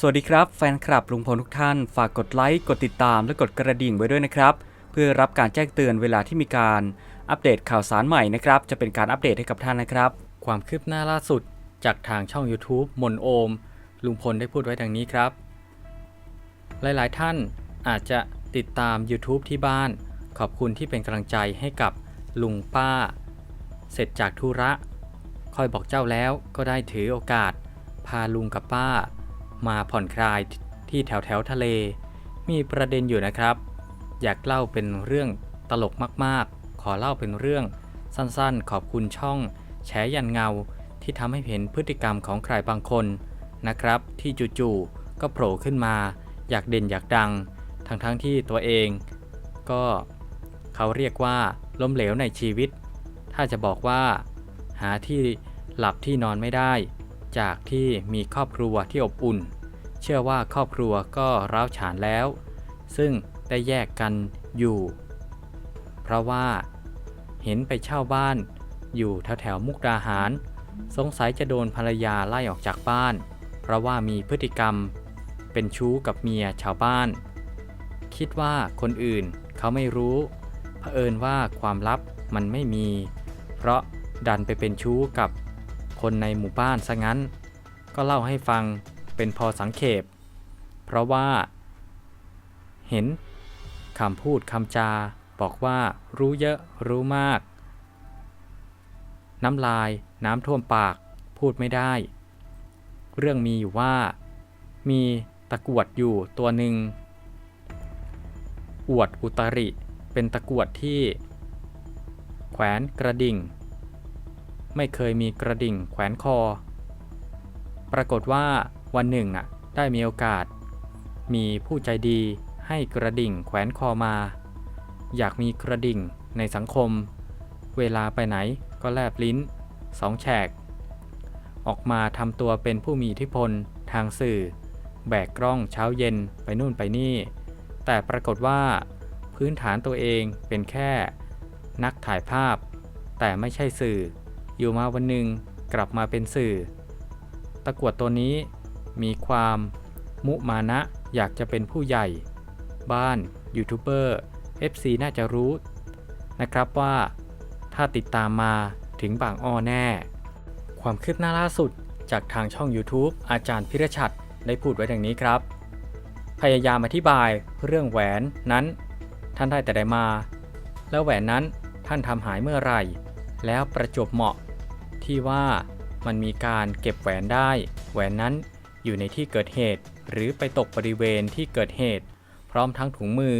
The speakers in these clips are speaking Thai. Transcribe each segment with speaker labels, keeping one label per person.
Speaker 1: สวัสดีครับแฟนคลับลุงพลทุกท่าน ฝากกดไลค์ กดติดตามและกดกระดิ่งไว้ด้วยนะครับ เพื่อรับการแจ้งเตือนเวลาที่มีการอัปเดตข่าวสารใหม่นะครับ จะเป็นการอัปเดตให้กับท่านนะครับ ความคืบหน้าล่าสุดจากทางช่อง YouTube มนโอม ลุงพลได้พูดไว้ดังนี้ครับ หลายๆ ท่านอาจจะติดตาม YouTube ที่บ้าน ขอบคุณที่เป็นกำลังใจให้กับลุงป้า เสร็จจากธุระคอยบอกเจ้าแล้วก็ได้ถือโอกาส พาลุงกับป้า มาผ่อนคลายที่แถวแถวทะเล มีประเด็นอยู่นะครับ อยากเล่าเป็นเรื่องตลกมากๆ ขอเล่าเป็นเรื่องสั้นๆ ขอบคุณช่องแฉยันเงาที่ทำให้เห็นพฤติกรรมของใครบางคนนะครับ ที่จู่ๆก็โผล่ขึ้นมา อยากเด่นอยากดัง ทั้งๆทที่ตัวเอง ก็เขาเรียกว่าล้มเหลวในชีวิต ถ้าจะบอกว่า หาที่หลับที่นอนไม่ได้ จากที่มีครอบครัวที่อบอุ่น เชื่อว่าครอบครัวก็ร้าวฉานแล้ว ซึ่งได้แยกกันอยู่ เพราะว่า เห็นไปเช่าบ้านอยู่แถวแถวมุกดาหาร สงสัยจะโดนภรรยาไล่ออกจากบ้าน เพราะว่ามีพฤติกรรม เป็นชู้กับเมียชาวบ้าน คิดว่าคนอื่นเขาไม่รู้เผอิญว่าความลับมันไม่มี เพราะดันไปเป็นชู้กับ คนในหมู่บ้านซะงั้น ก็เล่าให้ฟังเป็นพอสังเขป เพราะว่า เห็นคำพูดคำจาบอกว่ารู้เยอะรู้มาก น้ำลายน้ำท่วมปากพูดไม่ได้ เรื่องมีอยู่ว่า มีตะกรวดอยู่ตัวหนึ่งอวดอุตริ เป็นตะกรวดที่ แขวนกระดิ่ง ไม่เคยมีกระดิ่งแขวนคอ ปรากฏว่าวันหนึ่งน่ะได้มีโอกาส มีผู้ใจดีให้กระดิ่งแขวนคอมา อยากมีกระดิ่งในสังคม เวลาไปไหนก็แลบลิ้นสองแฉก ออกมาทำตัวเป็นผู้มีอิทธิพลทางสื่อ แบกกล้องเช้าเย็นไปนู่นไปนี่ แต่ปรากฏว่า พื้นฐานตัวเองเป็นแค่ นักถ่ายภาพ แต่ไม่ใช่สื่อ อยู่มาวันหนึ่งกลับมาเป็นสื่อ ตะกวดตัวนี้มีความมุมานะอยากจะเป็นผู้ใหญ่ บ้านยูทูบเบอร์ FC น่าจะรู้นะครับว่าถ้าติดตามมาถึงบางอ้อแน่ ความคืบหน้าล่าสุดจากทางช่อง YouTube อาจารย์พิรชัดได้พูดไว้ดังนี้ครับ พยายามอธิบายเรื่องแหวนนั้น ท่านได้แต่ใดมา แล้วแหวนนั้นท่านทำหายเมื่อไหร่ แล้วประจบเหมาะ ที่ว่ามันมีการเก็บแหวนได้ แหวนนั้นอยู่ในที่เกิดเหตุ หรือไปตกบริเวณที่เกิดเหตุ พร้อมทั้งถุงมือ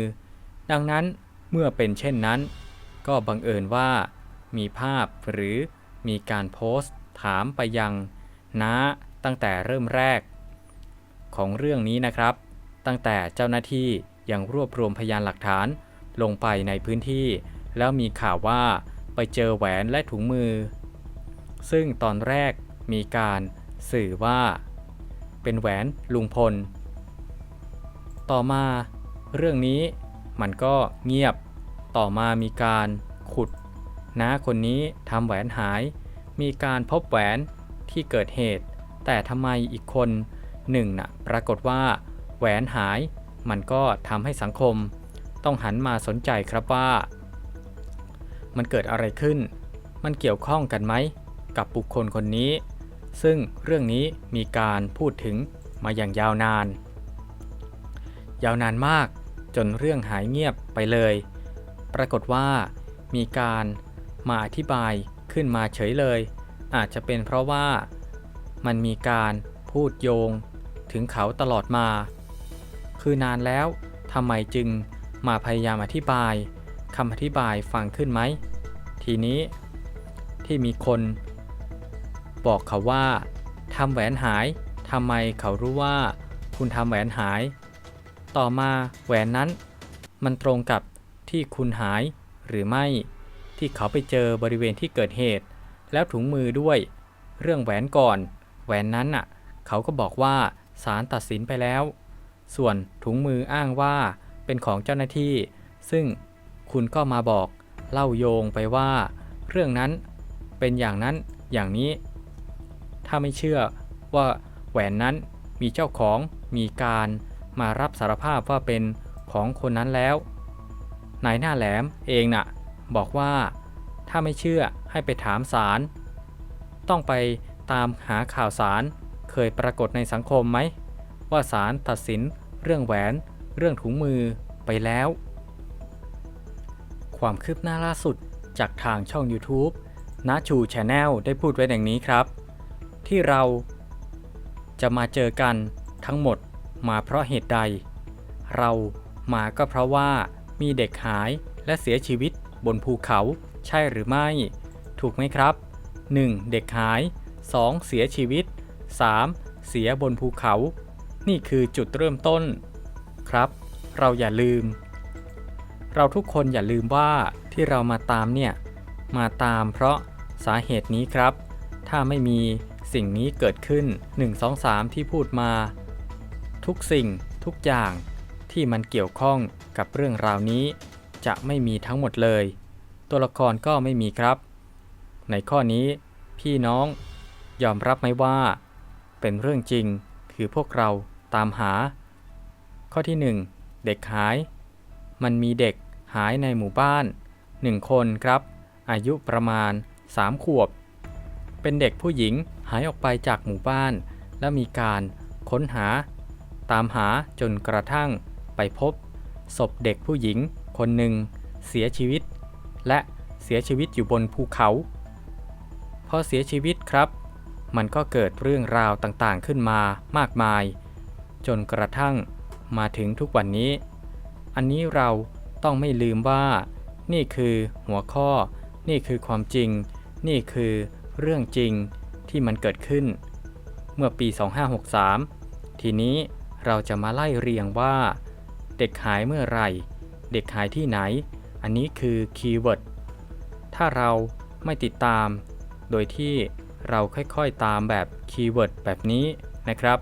Speaker 1: ดังนั้นเมื่อเป็นเช่นนั้น ก็บังเอิญว่า มีภาพหรือมีการโพสต์ ถามไปยังน้าตั้งแต่เริ่มแรก ของเรื่องนี้นะครับ ตั้งแต่เจ้าหน้าที่ยังรวบรวมพยานหลักฐานลงไปในพื้นที่ แล้วมีข่าวว่าไปเจอแหวนและถุงมือ ซึ่งตอนแรกมีการสื่อว่า เป็นแหวนลุงพล ต่อมาเรื่องนี้มันก็เงียบ ต่อมามีการขุดน้าคนนี้ทำแหวนหาย มีการพบแหวนที่เกิดเหตุ แต่ทำไมอีกคนหนึ่งน่ะปรากฏว่า แหวนหาย มันก็ทำให้สังคม ต้องหันมาสนใจครับว่า มันเกิดอะไรขึ้น มันเกี่ยวข้องกันไหม กับบุคคลคนนี้ ซึ่งเรื่องนี้มีการพูดถึงมาอย่างยาวนาน ยาวนานมากจนเรื่องหายเงียบไปเลย ปรากฏว่ามีการมาอธิบายขึ้นมาเฉยเลย อาจจะเป็นเพราะว่ามันมีการพูดโยงถึงเขาตลอดมา คือนานแล้วทำไมจึงมาพยายามอธิบายคำอธิบายฟังขึ้นไหม ทีนี้ที่มีคน บอกเขาว่า ทำแหวนหายทำไมเขารู้ว่า คุณทำแหวนหาย ต่อมาแหวนนั้น มันตรงกับที่คุณหายหรือไม่ ที่เขาไปเจอบริเวณที่เกิดเหตุ แล้วถุงมือด้วย เรื่องแหวนก่อน แหวนนั้นน่ะ เขาก็บอกว่าศาลตัดสินไปแล้ว ส่วนถุงมืออ้างว่าเป็นของเจ้าหน้าที่ ซึ่งคุณก็มาบอกเล่าโยงไปว่า เรื่องนั้นเป็นอย่างนั้นอย่างนี้ ถ้าไม่เชื่อว่าแหวนนั้นมีเจ้าของมีการมารับสารภาพว่าเป็นของคนนั้นแล้ว นายหน้าแหลมเองน่ะ บอกว่าถ้าไม่เชื่อให้ไปถามศาลต้องไปตามหาข่าวสารเคยปรากฏในสังคมไหม ว่าศาลตัดสินเรื่องแหวน เรื่องถุงมือไปแล้ว ความคืบหน้าล่าสุดจากทางช่อง YouTube นาชูชาแนลได้พูดไว้ดังนี้ครับ ที่เราจะมาเจอกันทั้งหมดมาเพราะเหตุใด เรามาก็เพราะว่ามีเด็กหายและเสียชีวิตบนภูเขาใช่หรือไม่ ถูกไหมครับ 1. เด็กหาย 2. เสียชีวิต 3. เสียบนภูเขา นี่คือจุดเริ่มต้น ครับ เราอย่าลืม เราทุกคนอย่าลืมว่าที่เรามาตามเนี่ย มาตามเพราะสาเหตุนี้ครับ ถ้าไม่มี สิ่งนี้เกิดขึ้น 1 2 3 ที่พูดมา ทุกสิ่งทุกอย่างที่มันเกี่ยวข้องกับเรื่องราวนี้ จะไม่มีทั้งหมดเลย ตัวละครก็ไม่มีครับ ในข้อนี้พี่น้องยอมรับไหมว่า เป็นเรื่องจริงคือพวกเราตามหา ข้อที่ 1 เด็กหาย มันมีเด็กหายในหมู่บ้าน 1 คนครับ อายุประมาณ 3 ขวบ เป็นเด็กผู้หญิงหายออกไปจากหมู่บ้าน และมีการค้นหา ตามหาจนกระทั่งไปพบ ศพเด็กผู้หญิงคนหนึ่งเสียชีวิต และเสียชีวิตอยู่บนภูเขา พอเสียชีวิตครับ มันก็เกิดเรื่องราวต่างๆขึ้นมามากมาย จนกระทั่งมาถึงทุกวันนี้ อันนี้เราต้องไม่ลืมว่า นี่คือหัวข้อ นี่คือความจริง นี่คือ เรื่องจริงที่มันเกิดขึ้น เมื่อปี 2563 ทีนี้เราจะมาไล่เรียงว่า เด็กหายเมื่อไหร่เด็กหายที่ไหน อันนี้คือคีย์เวิร์ดถ้าเราไม่ติดตาม โดยที่เราค่อยๆตามแบบคีย์เวิร์ดแบบนี้นะครับ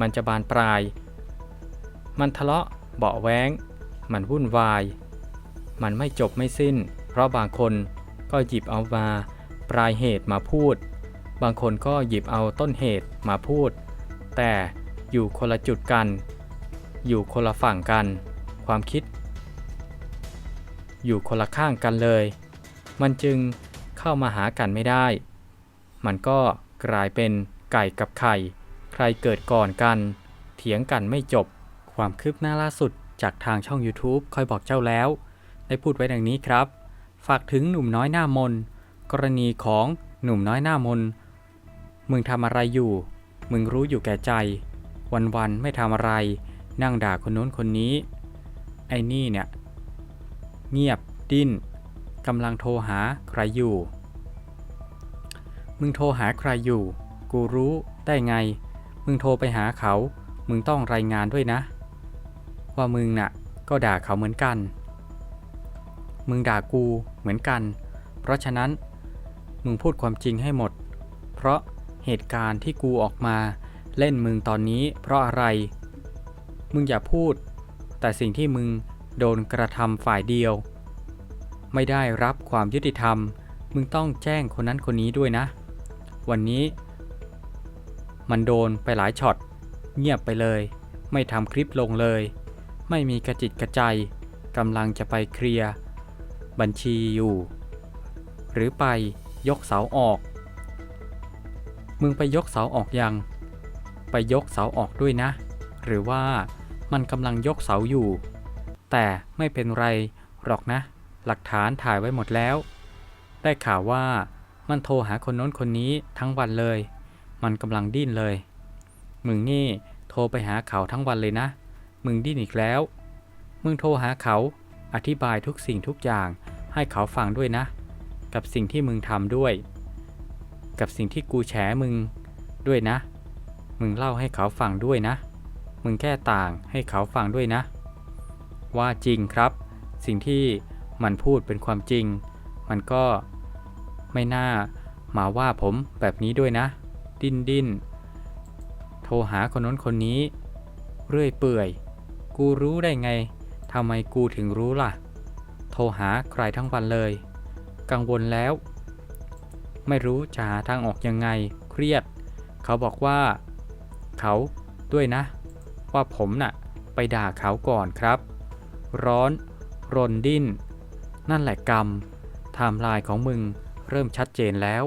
Speaker 1: มันจะบานปลาย มันทะเลาะเบาะแว้ง มันวุ่นวาย มันไม่จบไม่สิ้น เพราะบางคนก็หยิบเอามา ปลายเหตุมาพูด บางคนก็หยิบเอาต้นเหตุมาพูด แต่อยู่คนละจุดกัน อยู่คนละฝั่งกัน ความคิด อยู่คนละข้างกันเลย มันจึงเข้ามาหากันไม่ได้ มันก็กลายเป็นไก่กับไข่ ใครเกิดก่อนกัน เถียงกันไม่จบ ความคืบหน้าล่าสุดจากทางช่อง YouTube คอยบอกเจ้าแล้ว ได้พูดไว้ดังนี้ครับ ฝากถึงหนุ่มน้อยหน้ามน กรณีของหนุ่มน้อยหน้ามน มึงทำอะไรอยู่ มึงรู้อยู่แก่ใจ วันๆไม่ทำอะไร นั่งด่าคนนู้นคนนี้ ไอ้นี่เนี่ย เงียบดิ้นกำลังโทรหาใครอยู่ มึงโทรหาใครอยู่ กูรู้ได้ไง มึงโทรไปหาเขา มึงต้องรายงานด้วยนะ ว่ามึงน่ะ ก็ด่าเขาเหมือนกัน มึงด่ากูเหมือนกัน เพราะฉะนั้น มึงพูดความจริงให้หมด เพราะเหตุการณ์ที่กูออกมาเล่นมึงตอนนี้เพราะอะไร มึงอย่าพูด แต่สิ่งที่มึงโดนกระทำฝ่ายเดียว ไม่ได้รับความยุติธรรม มึงต้องแจ้งคนนั้นคนนี้ด้วยนะ วันนี้ มันโดนไปหลายช็อต เงียบไปเลย ไม่ทำคลิปลงเลย ไม่มีกระจิตกระใจกำลังจะไปเคลียร์บัญชีอยู่ หรือไป ยกเสาออก มึงไปยกเสาออกยัง ไปยกเสาออกด้วยนะ หรือว่ามันกำลังยกเสาอยู่ แต่ไม่เป็นไรหรอกนะ หลักฐานถ่ายไว้หมดแล้ว ได้ข่าวว่ามันโทรหาคนโน้นคนนี้ทั้งวันเลย มันกำลังดิ้นเลย มึงนี่โทรไปหาเขาทั้งวันเลยนะ มึงดิ้นอีกแล้ว มึงโทรหาเขาอธิบายทุกสิ่งทุกอย่างให้เขาฟังด้วยนะ กับสิ่งที่มึงทำด้วย กับสิ่งที่กูแฉมึงด้วยนะ มึงเล่าให้เขาฟังด้วยนะ มึงแก้ต่างให้เขาฟังด้วยนะ ว่าจริงครับ สิ่งที่มันพูดเป็นความจริง มันก็ไม่น่ามาว่าผมแบบนี้ด้วยนะ ดิ้นดิ้นโทรหาคนน้นคนนี้ เรื่อยเปื่อย กูรู้ได้ไงทำไมกูถึงรู้ล่ะ โทรหาใครทั้งวันเลย กังวลแล้ว ไม่รู้จะหาทางออกยังไงเครียด เขาบอกว่า เขาด้วยนะ ว่าผมน่ะไปด่าเขาก่อนครับ ร้อน รนดิ้น นั่นแหละกรรมไทม์ไลน์ของมึงเริ่มชัดเจนแล้ว